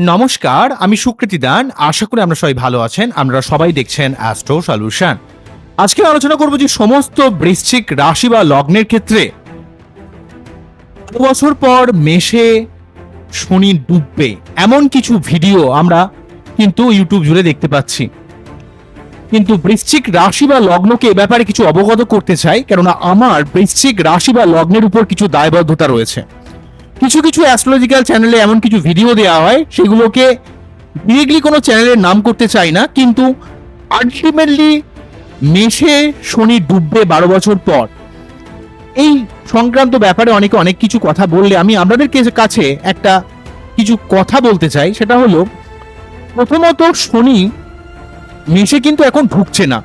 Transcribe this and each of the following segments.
নমস্কার, আমি সুকৃতি দান। আশা করি আমরা সবাই ভালো আছেন। আমরা সবাই দেখছেন অ্যাস্ট্রো সলিউশন আজকে আলোচনা করব যে সমস্ত বৃশ্চিক রাশি বা লগ্নের ক্ষেত্রে বছর পর মেষে শনি ডুববে। এমন কিছু ভিডিও আমরা কিন্তু ইউটিউব জুড়ে দেখতে পাচ্ছি। কিন্তু বৃশ্চিক রাশি বা লগ্নকে এ ব্যাপারে কিছু অবগত করতে চাই, কেননা আমার বৃশ্চিক রাশি বা লগ্নের উপর কিছু দায়বদ্ধতা রয়েছে। কিছু কিছু অ্যাস্ট্রোলজিক্যাল চ্যানেলে এমন কিছু ভিডিও দেওয়া হয়, সেগুলোকে ডিরেক্টলি কোনো চ্যানেলের নাম করতে চাই না, কিন্তু আলটিমেটলি মেষে, শনি ডুববে বারো বছর পর, এই সংক্রান্ত ব্যাপারে অনেকে অনেক কিছু কথা বললে আমি আপনাদের কাছে একটা কিছু কথা বলতে চাই, সেটা হলো প্রথমত শনি মেষে কিন্তু এখন ঢুকছে না।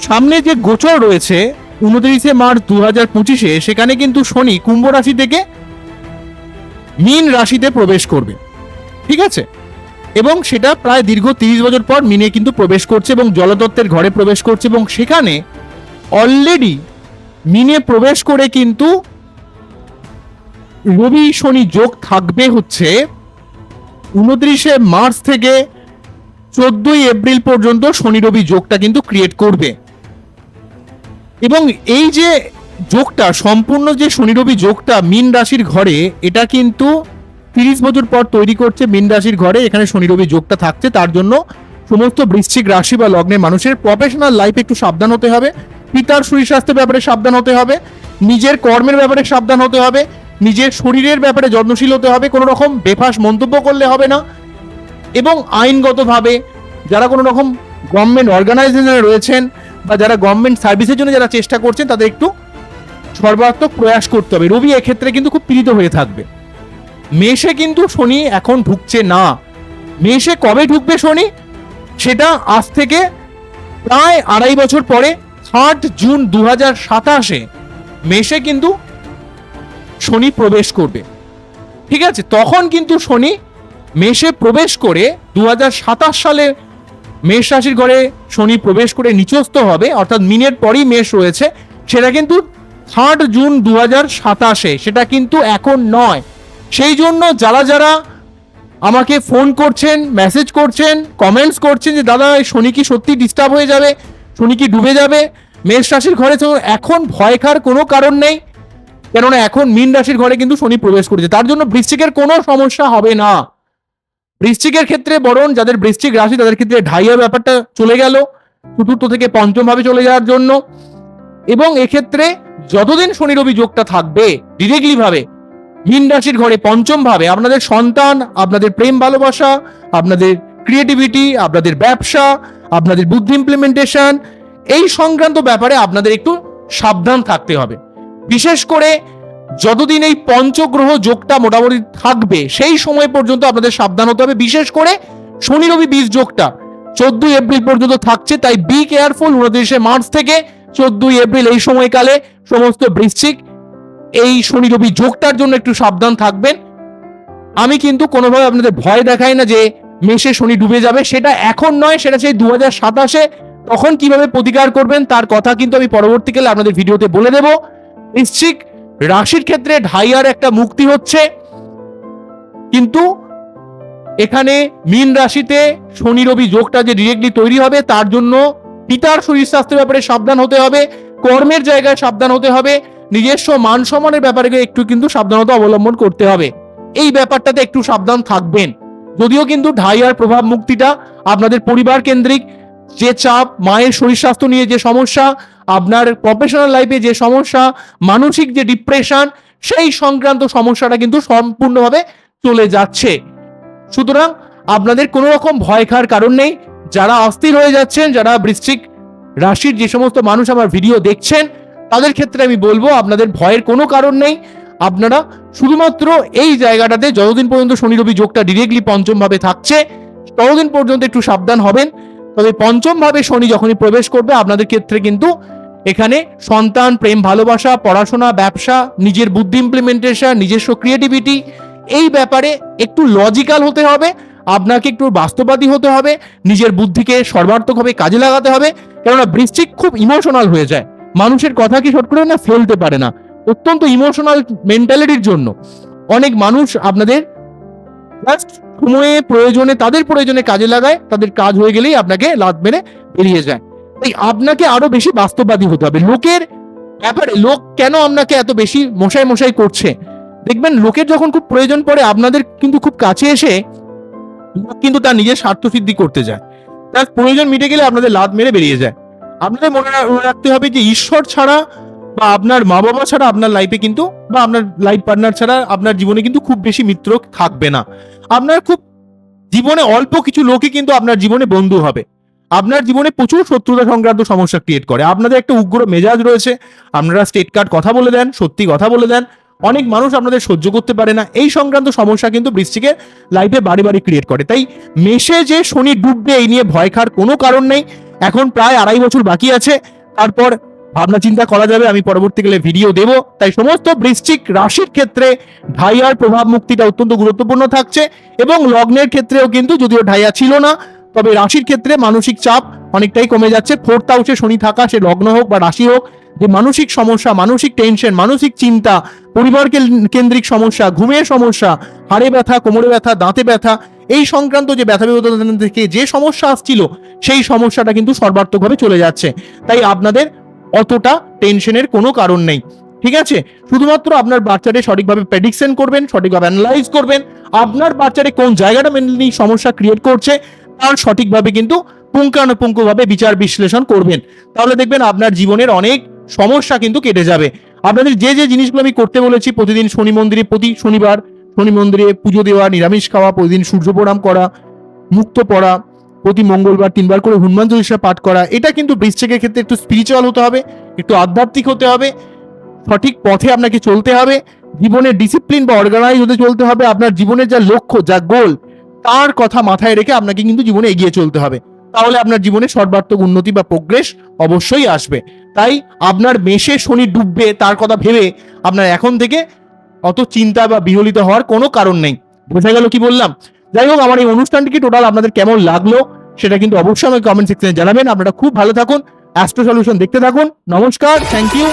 সামনে যে গোচর রয়েছে, উনত্রিশে মার্চ দু হাজার পঁচিশে, সেখানে কিন্তু শনি কুম্ভ রাশি থেকে মীন রাশিতে প্রবেশ করবে। ঠিক আছে? এবং সেটা প্রায় দীর্ঘ তিরিশ বছর পর মিনে কিন্তু প্রবেশ করছে এবং জলতত্ত্বের ঘরে প্রবেশ করছে এবং সেখানে অলরেডি মিনে প্রবেশ করে কিন্তু রবি শনি যোগ থাকবে হচ্ছে উনত্রিশে মার্চ থেকে চোদ্দই এপ্রিল পর্যন্ত শনি রবি যোগটা কিন্তু ক্রিয়েট করবে। এবং এই যে যোগটা, সম্পূর্ণ যে শনি রবি যোগটা মীন রাশির ঘরে, এটা কিন্তু তিরিশ বছর পর তৈরি করছে মীন রাশির ঘরে, এখানে শনি রবি যোগটা থাকছে। তার জন্য সমস্ত বৃশ্চিক রাশি বা লগ্নের মানুষের প্রফেশনাল লাইফে একটু সাবধান হতে হবে। পিতার শরীর স্বাস্থ্যের ব্যাপারে সাবধান হতে হবে। নিজের কর্মের ব্যাপারে সাবধান হতে হবে। নিজের শরীরের ব্যাপারে যত্নশীল হতে হবে। কোনো রকম বেফাস মন্তব্য করলে হবে না। এবং আইনগতভাবে যারা কোনো রকম গভর্নমেন্ট অর্গানাইজেশনে রয়েছেন বা যারা গভর্নমেন্ট সার্ভিসের জন্য যারা চেষ্টা করছেন, তাদের একটু সর্বাত্মক প্রয়াস করতে হবে। রবি এক্ষেত্রে কিন্তু খুব পীড়িত হয়ে থাকবে। মেষে কিন্তু শনি এখন ঢুকছে না। মেষে কবে ঢুকবে শনি? সেটা আজ থেকে প্রায় আড়াই বছর পরে থার্ড জুন দু হাজার সাতাশে মেষে কিন্তু শনি প্রবেশ করবে। ঠিক আছে? তখন কিন্তু শনি মেষে প্রবেশ করে দু হাজার সাতাশ সালে মেষ রাশির ঘরে শনি প্রবেশ করে নিচস্থ হবে, অর্থাৎ মিনের পরই মেষ রয়েছে। সেটা কিন্তু থার্ড জুন দু সাতাশে, সেটা কিন্তু এখন নয়। সেই জন্য যারা যারা আমাকে ফোন করছেন মেসেজ করছেন কমেন্টস করছেন যে, দাদা শনি কি সত্যি ডিস্টার্ব হয়ে যাবে? শনি কি ডুবে যাবে? মেষ রাশির ঘরে তো এখন ভয় খাওয়ার কোনো কারণ নেই। কেননা এখন মীন রাশির ঘরে কিন্তু শনি প্রবেশ করেছে। তার জন্য বৃশ্চিকের কোনো সমস্যা হবে না। বৃশ্চিকের ক্ষেত্রে বরং যাদের বৃশ্চিক রাশি, তাদের ক্ষেত্রে ঢাইয়া ব্যাপারটা চলে গেল চতুর্থ থেকে পঞ্চম ভাবে চলে যাওয়ার জন্য। এবং এক্ষেত্রে যতদিন শনি রবি যোগটা থাকবে ডিরেক্টলি ভাবে, মীন রাশির ঘরে পঞ্চম ভাবে আপনাদের সন্তান, আপনাদের প্রেম ভালোবাসা, আপনাদের ক্রিয়েটিভিটি আপনাদের ব্যবসা, আপনাদের বুদ্ধি ইমপ্লিমেন্টেশন এই সংক্রান্ত ব্যাপারে আপনাদের একটু সাবধান থাকতে হবে। বিশেষ করে যতদিন এই পঞ্চগ্রহ যোগটা মোটামুটি থাকবে, সেই সময় পর্যন্ত আপনাদের সাবধান হতে হবে। বিশেষ করে শনি রবি বীজ যোগটা। চোদ্দই এপ্রিল পর্যন্ত থাকছে, তাই বি কেয়ারফুল উনত্রিশে মার্চ থেকে চোদ্দই এপ্রিল এই সময়কালে সমস্ত বৃশ্চিক এই শনি রবি যোগটার জন্য একটু সাবধান থাকবেন। আমি কিন্তু কোনোভাবে আপনাদের ভয় দেখাই না যে মেষে শনি ডুবে যাবে, সেটা এখন নয়, সেটা সেই দু হাজার সাতাশে। তখন কীভাবে প্রতিকার করবেন, তার কথা কিন্তু আমি পরবর্তীকালে আপনাদের ভিডিওতে বলে দেব। বৃশ্চিক রাশির ক্ষেত্রে ঢাইয়ার একটা মুক্তি হচ্ছে। কিন্তু এখানে মীন রাশিতে শনি রবি যোগটা যে ডিরেক্টলি তৈরি হবে, তার জন্য পিতার শরীর স্বাস্থ্যের ব্যাপারে সাবধান হতে হবে, কর্মের জায়গায় সাবধান হতে হবে, নিজস্ব মান সম্মানের ব্যাপারে একটু কিন্তু সাবধানতা অবলম্বন করতে হবে। এই ব্যাপারটাতে একটু সাবধান থাকবেন। যদিও কিন্তু ঢাইয়ার প্রভাব মুক্তিটা আপনাদের পরিবার কেন্দ্রিক যে চাপ, মায়ের শরীর স্বাস্থ্য নিয়ে যে সমস্যা, আপনার প্রফেশনাল লাইফে যে সমস্যা, মানসিক যে ডিপ্রেশন সেই সংক্রান্ত সমস্যাটা কিন্তু সম্পূর্ণভাবে চলে যাচ্ছে। সুতরাং আপনাদের কোনো রকম ভয় খাওয়ার কারণ নেই। যারা অস্থির হয়ে যাচ্ছেন, যারা বৃশ্চিক রাশির যে সমস্ত মানুষ আমার ভিডিও দেখছেন, তাদের ক্ষেত্রে আমি বলব, আপনাদের ভয়ের কোনো কারণ নেই। আপনারা শুধুমাত্র এই জায়গাটাতে যতদিন পর্যন্ত শনি রবি যোগটা ডিরেক্টলি পঞ্চমভাবে থাকছে, ততদিন পর্যন্ত একটু সাবধান হবেন। তবে পঞ্চম ভাবে শনি যখনই প্রবেশ করবে, আপনাদের ক্ষেত্রে কিন্তু এখানে সন্তান, প্রেম, ভালোবাসা, পড়াশোনা, ব্যবসা, নিজের বুদ্ধি ইমপ্লিমেন্টেশন নিজস্ব ক্রিয়েটিভিটি এই ব্যাপারে একটু লজিক্যাল হতে হবে, আপনাকে একটু বাস্তববাদী হতে হবে, নিজের বুদ্ধিকে সর্বার্থকভাবে কাজে লাগাতে হবে, কেননা বৃশ্চিক খুব ইমোশনাল হয়ে যায়। মানুষের কথা কি শট করে না, ফেলতে পারে না। অত্যন্ত ইমোশনাল মেন্টালিটির জন্য। অনেক মানুষ আপনাদের জাস্ট সময়ে প্রয়োজনে, তাদের প্রয়োজনে কাজে লাগায়, তাদের কাজ হয়ে গেলেই আপনাকে লাত মেরে বেরিয়ে যায়। তাই আপনাকে আরও বেশি বাস্তববাদী হতে হবে। লোকের ব্যাপারে, লোক কেন আপনাকে এত বেশি মশাই মশাই করছে? দেখবেন, লোকের যখন খুব প্রয়োজন পড়ে, আপনাদের কিন্তু খুব কাছে এসে কিন্তু তার নিজের স্বার্থ সিদ্ধি করতে যায়। তার প্রয়োজন মিটে গেলে আপনাদের লাত মেরে বেরিয়ে যায়। আপনাদের মনে রাখতে হবে যে, ঈশ্বর ছাড়া বা আপনার মা বাবা ছাড়া আপনার লাইফে কিন্তু বা আপনার লাইফ পার্টনার ছাড়া আপনার জীবনে কিন্তু খুব বেশি মিত্র থাকবে না। আপনার খুব জীবনে অল্প কিছু লোকই কিন্তু আপনার জীবনে বন্ধু হবে। আপনার জীবনে প্রচুর শত্রুতা সংক্রান্ত সমস্যা ক্রিয়েট করে। আপনাদের একটা উগ্র মেজাজ রয়েছে। আপনারা স্টেট কার্ড কথা বলে দেন, সত্যি কথা বলে দেন। অনেক মানুষ আপনাদের সহ্য করতে পারে না। এই সংক্রান্ত সমস্যা কিন্তু বৃশ্চিকের লাইফে বাড়ি বাড়ি ক্রিয়েট করে। তাই মেশে যে শনি ডুববে এই নিয়ে ভয় খাওয়ার কোনো কারণ নেই। এখন প্রায় আড়াই বছর বাকি আছে। তারপর ভাবনা চিন্তা করা যাবে, আমি পরবর্তীকালে ভিডিও দেব। তাই সমস্ত বৃশ্চিক রাশির ক্ষেত্রে ঢাইয়ার প্রভাব মুক্তিটা অত্যন্ত গুরুত্বপূর্ণ থাকছে এবং লগ্নের ক্ষেত্রেও কিন্তু যদিও ঢাইয়া ছিল না, তবে রাশির ক্ষেত্রে মানসিক চাপ অনেকটাই কমে যাচ্ছে। ফোর্থ হাউসে শনি থাকা, সে লগ্ন হোক বা রাশি হোক, যে মানসিক সমস্যা, মানসিক টেনশন মানসিক চিন্তা, পরিবার কেন্দ্রিক সমস্যা, ঘুমের সমস্যা, হাড়ে ব্যথা, কোমরে ব্যথা, দাঁতে ব্যথা, এই সংক্রান্ত যে ব্যথা বিপদ থেকে যে সমস্যা আসছিল, সেই সমস্যাটা কিন্তু সর্বার্থকভাবে চলে যাচ্ছে। তাই আপনাদের অতটা টেনশনের কোনো কারণ নেই। ঠিক আছে? শুধুমাত্র আপনার বাচ্চাকে সঠিকভাবে প্রেডিকশন করবেন, সঠিকভাবে অ্যানালাইজ করবেন, আপনার বাচ্চারে কোন জায়গাটা মেনলি সমস্যা ক্রিয়েট করছে, তার সঠিকভাবে কিন্তু পুঙ্খানুপুঙ্খভাবে বিচার বিশ্লেষণ করবেন। তাহলে দেখবেন আপনার জীবনের অনেক সমস্যা কিন্তু কেটে যাবে। আপনাদের যে যে জিনিসগুলো আমি করতে বলেছি, প্রতিদিন শনি মন্দিরে প্রতি শনিবার শনি মন্দিরে পুজো দেওয়া, নিরামিষ খাওয়া, প্রতিদিন সূর্য প্রণাম করা, মুক্ত পড়া প্রতি মঙ্গলবার তিনবার করে হনুমান চল্লিশা পাঠ করা, এটা কিন্তু বৃশ্চিকের ক্ষেত্রে একটু স্পিরিচুয়াল হতে হবে, একটু আধ্যাত্মিক হতে হবে, সঠিক পথে আপনাকে চলতে হবে, জীবনের ডিসিপ্লিন বা অর্গানাইজ হতে চলতে হবে, আপনার জীবনের যা লক্ষ্য, যা গোল তার কথা মাথায় রেখে আপনাকে কিন্তু জীবনে এগিয়ে চলতে হবে। তাহলে আপনার জীবনে সর্বাত্মক উন্নতি বা প্রোগ্রেস অবশ্যই আসবে। তাই আপনার মেশে শনি ডুববে, তার কথা ভেবে আপনার এখন থেকে অত চিন্তা বা বিহলিত হওয়ার কোনো কারণ নেই। বোঝা গেল কি বললাম? যাই হোক, আমার এই অনুষ্ঠানটিকে টোটাল আপনাদের কেমন লাগল সেটা কিন্তু অবশ্যই আমাকে কমেন্ট সেকশনে জানাবেন। আপনারা খুব ভালো থাকুন। অ্যাস্ট্রো সলিউশন দেখতে থাকুন। নমস্কার থ্যাংক ইউ